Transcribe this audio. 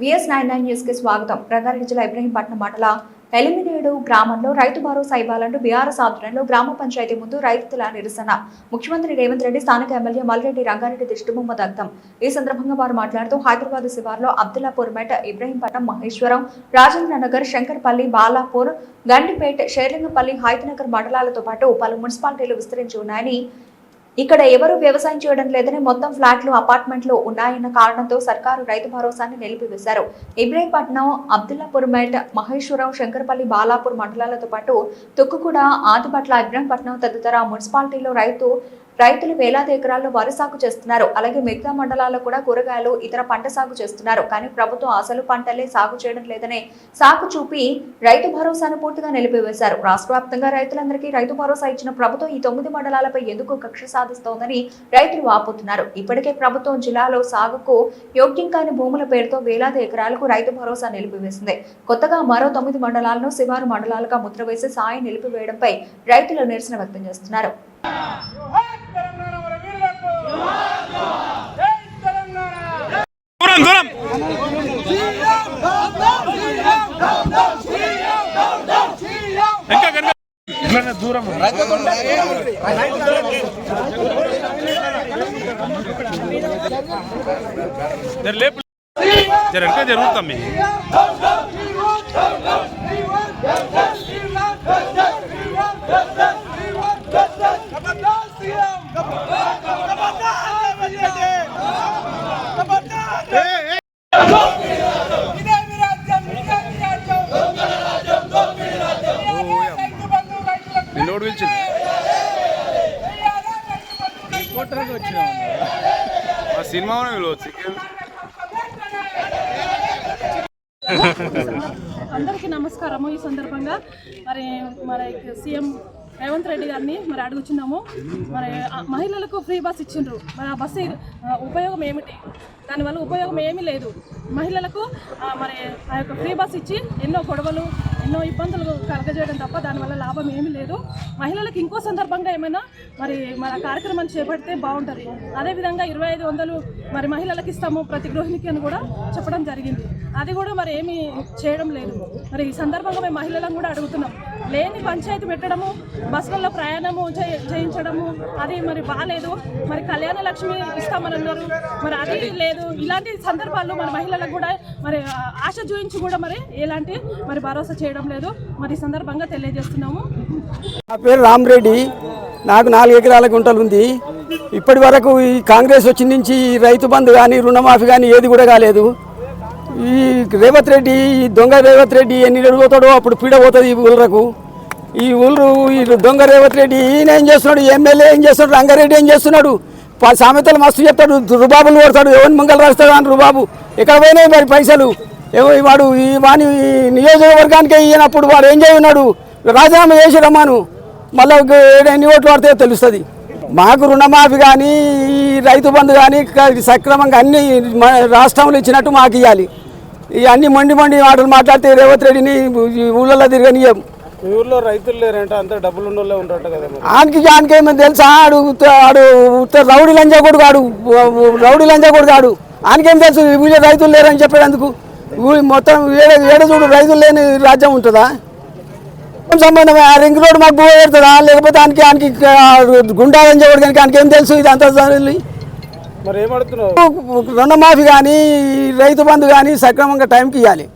VS nine nine న్యూస్కి స్వాగతం. రంగారెడ్డి జిల్లా ఇబ్రహీంపట్నం మండల ఎలిమినేడు గ్రామంలో రైతు భరోసా ఇవ్వాలంటూ బీఆర్ఎస్ ఆధ్వర్యంలో గ్రామ పంచాయతీ ముందు రైతుల నిరసన. ముఖ్యమంత్రి రేవంత్ రెడ్డి స్థానిక ఎమ్మెల్యే మల్రెడ్డి రంగారెడ్డి దిష్టిబొమ్మ దగ్ధం. ఈ సందర్భంగా వారు మాట్లాడుతూ హైదరాబాద్ శివార్లో అబ్దుల్లాపూర్ మెట్ ఇబ్రహీంపట్నం మహేశ్వరం రాజేంద్ర నగర్ శంకర్పల్లి బాలాపూర్ గండిపేట్ షేర్లింగపల్లి హైతనగర్ మండలాలతో పాటు పలు మున్సిపాలిటీలు విస్తరించి ఉన్నాయని ఇక్కడ ఎవరు వ్యవసాయం చేయడం లేదని మొత్తం ఫ్లాట్లు అపార్ట్మెంట్లు ఉన్నాయన్న కారణంతో సర్కారు రైతు భరోసాని నిలిపివేశారు. ఇబ్రాహీంపట్నం అబ్దుల్లాపూర్ మేట్ మహేశ్వరం శంకరపల్లి బాలాపూర్ మండలాలతో పాటు తుక్కుగూడ ఆదిపట్ల ఇబ్రాహీంపట్నం తదితర మున్సిపాలిటీలో రైతు రైతులు వేలాది ఎకరాల్లో వరి సాగు చేస్తున్నారు. అలాగే మిగతా మండలాల్లో కూడా కూరగాయలు ఇతర పంట సాగు చేస్తున్నారు. కానీ ప్రభుత్వం అసలు పంటలే సాగు చేయడం లేదనే సాగు చూపి రైతు భరోసాను పూర్తిగా నిలిపివేశారు. రాష్ట్ర వ్యాప్తంగా రైతులందరికీ రైతు భరోసా ఇచ్చిన ప్రభుత్వం ఈ తొమ్మిది మండలాలపై ఎందుకు కక్ష సాధిస్తోందని రైతులు వాపోతున్నారు. ఇప్పటికే ప్రభుత్వం జిల్లాలో సాగుకు యోగ్యం కాని భూముల పేరుతో వేలాది ఎకరాలకు రైతు భరోసా నిలిపివేసింది. కొత్తగా మరో తొమ్మిది మండలాలను శివారు మండలాలుగా ముద్రవేసి సాయం నిలిపివేయడంపై రైతులు నిరసన వ్యక్తం చేస్తున్నారు. దూరం లేపు జర జరుగుతాం మీ ఇదే మీ రాజ్యం ఇదే మీ రాజ్యం ఇయ్యాలే రైతు బంధు నిన్న నిన్నోడు పిలిచింది ఆ సినిమా పిలవచ్చు. అందరికీ నమస్కారము ఈ సందర్భంగా. మరి మరి సీఎం రేవంత్ రెడ్డి గారిని మరి అడుగుచున్నాము. మరి మహిళలకు ఫ్రీ బస్ ఇచ్చిండ్రు. మరి ఆ బస్సు ఉపయోగం ఏమిటి? దానివల్ల ఉపయోగం ఏమీ లేదు. మహిళలకు మరి ఆ యొక్క ఫ్రీ బస్ ఇచ్చి ఎన్నో గొడవలు ఎన్నో ఇబ్బందులు కలగజేయడం తప్ప దానివల్ల లాభం ఏమీ లేదు. మహిళలకు ఇంకో సందర్భంగా ఏమైనా మరి మన కార్యక్రమం చేపడితే బాగుంటుంది. అదేవిధంగా ఇరవై ఐదు వందలు మరి మహిళలకు ఇస్తాము ప్రతి గృహిణికి అని కూడా చెప్పడం జరిగింది. అది కూడా మరి ఏమీ చేయడం లేదు. మరి ఈ సందర్భంగా మేము మహిళలను కూడా అడుగుతున్నాం. లేని పంచాయతీ పెట్టడము బస్సులలో ప్రయాణము చేయ- చేయించడము అది మరి బాగాలేదు మరి కళ్యాణ లక్ష్మి ఇస్తామని అన్నారు. మరి అది లేదు. ఇలాంటి సందర్భాల్లో మరి మహిళలకు కూడా మరి ఆశ చూపించి కూడా మరి ఎలాంటి మరి భరోసా చేయడం లేదు. మరి సందర్భంగా తెలియజేస్తున్నాము. నా పేరు రామరెడ్డి. నాకు నాలుగు ఎకరాల గుంటలు ఉంది. ఇప్పటి వరకు ఈ కాంగ్రెస్ వచ్చిన నుంచి ఈ రైతు బంధు కానీ రుణమాఫీ కానీ ఏది కూడా కాలేదు. ఈ రేవంత్ రెడ్డి ఈ దొంగ రేవంత్ రెడ్డి ఎన్ని అడుగుతాడో అప్పుడు పీడ పోతుంది ఈ ఊళ్ళకు. ఈ ఊళ్ళు ఈ దొంగ రేవంత్ రెడ్డి ఈయన ఏం చేస్తున్నాడు? ఎమ్మెల్యే ఏం చేస్తున్నాడు? రంగారెడ్డి ఏం చేస్తున్నాడు? సామెతలు మస్తు చెప్తాడు. రుబాబులు కొడతాడు. ఎవరిని మంగళ రాస్తాడు? అని రుబాబు. ఎక్కడ పోయినాయి మరి పైసలు? ఏమో వాడు ఈ వాని ఈ నియోజకవర్గానికి ఇయ్యనప్పుడు వాడు ఏం చేయన్నాడు? రాజీనామా చేసి రమ్మాను మళ్ళీ ఎన్ని ఓట్లు పడితే తెలుస్తుంది. మాకు రుణమాఫీ కానీ ఈ రైతు బంధు కానీ సక్రమంగా అన్ని రాష్ట్రంలో ఇచ్చినట్టు మాకు ఇవ్వాలి ఈ అన్ని మండి మండి మాటలు మాట్లాడితే రేవంత్ రెడ్డిని ఈ ఊళ్ళలో తిరగనియం మీ ఊర్లో రైతులు లేరంట అంతా డబ్బులు ఉన్నోళ్ళే ఉంటారట కదా మరి. ఆనికి జానికి ఏమో తెలుసా? ఆడు ఆడు రౌడీ లంజా కొడుకు ఆడు. రౌడీ లంజా కొడుకు ఆడు. ఆనికేం తెలుసు? ఊళ్ళో రైతులు లేరని చెప్పేందుకు మొత్తం ఏడ ఏడ చూడు రైతులు లేని రాజ్యం ఉంటుందా? సంబంధం ఆ రింగ్ రోడ్ మాకు భూ పెడుతుందా లేకపోతే ఆనికి ఆనికి గుండా లంజా కొడుకు కనుక ఆనికి ఏం తెలుసు ఇది అంతా రుణమాఫీ కానీ రైతు బంధు కానీ సక్రమంగా టైంకి ఇవ్వాలి